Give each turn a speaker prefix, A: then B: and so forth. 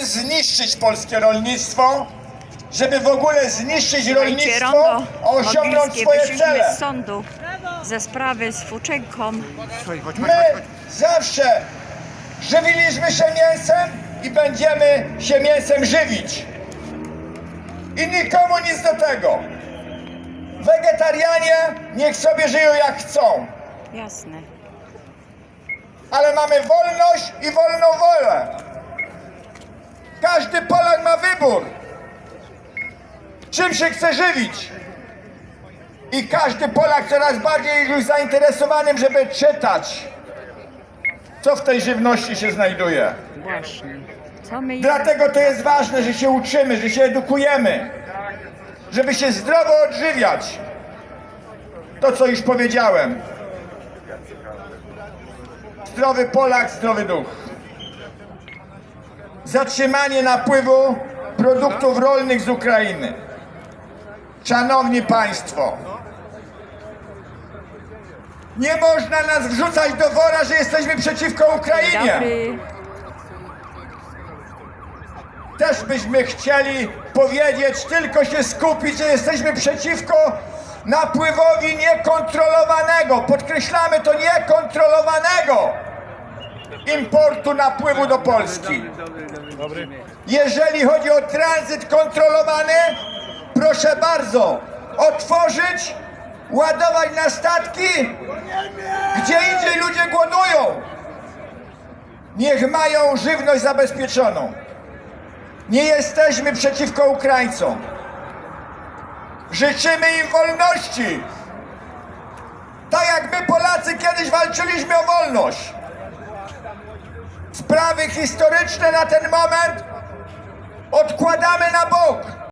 A: żeby zniszczyć polskie rolnictwo, żeby w ogóle zniszczyć rolnictwo, osiągnąć swoje cele.
B: z sądu ze sprawy z Fuczenką.
A: My zawsze żywiliśmy się mięsem i będziemy się mięsem żywić. I nikomu nic do tego. Wegetarianie niech sobie żyją jak chcą,
B: Jasne.
A: ale mamy wolność i wolną wolę. Każdy Polak ma wybór, czym się chce żywić. I każdy Polak coraz bardziej jest już zainteresowanym, żeby czytać, co w tej żywności się znajduje.
B: Właśnie.
A: Dlatego to jest ważne, że się uczymy, że się edukujemy, żeby się zdrowo odżywiać. To, co już powiedziałem. Zdrowy Polak, zdrowy duch. Zatrzymanie napływu produktów rolnych z Ukrainy. Szanowni Państwo, nie można nas wrzucać do wora, że jesteśmy przeciwko Ukrainie. Też byśmy chcieli powiedzieć, tylko się skupić, że jesteśmy przeciwko napływowi niekontrolowanego, podkreślamy to niekontrolowanego importu napływu do Polski. Jeżeli chodzi o tranzyt kontrolowany, proszę bardzo, otworzyć, ładować na statki, gdzie indziej ludzie głodują. Niech mają żywność zabezpieczoną. Nie jesteśmy przeciwko Ukraińcom. Życzymy im wolności. Tak jak my Polacy kiedyś walczyliśmy o wolność. Sprawy historyczne na ten moment odkładamy na bok.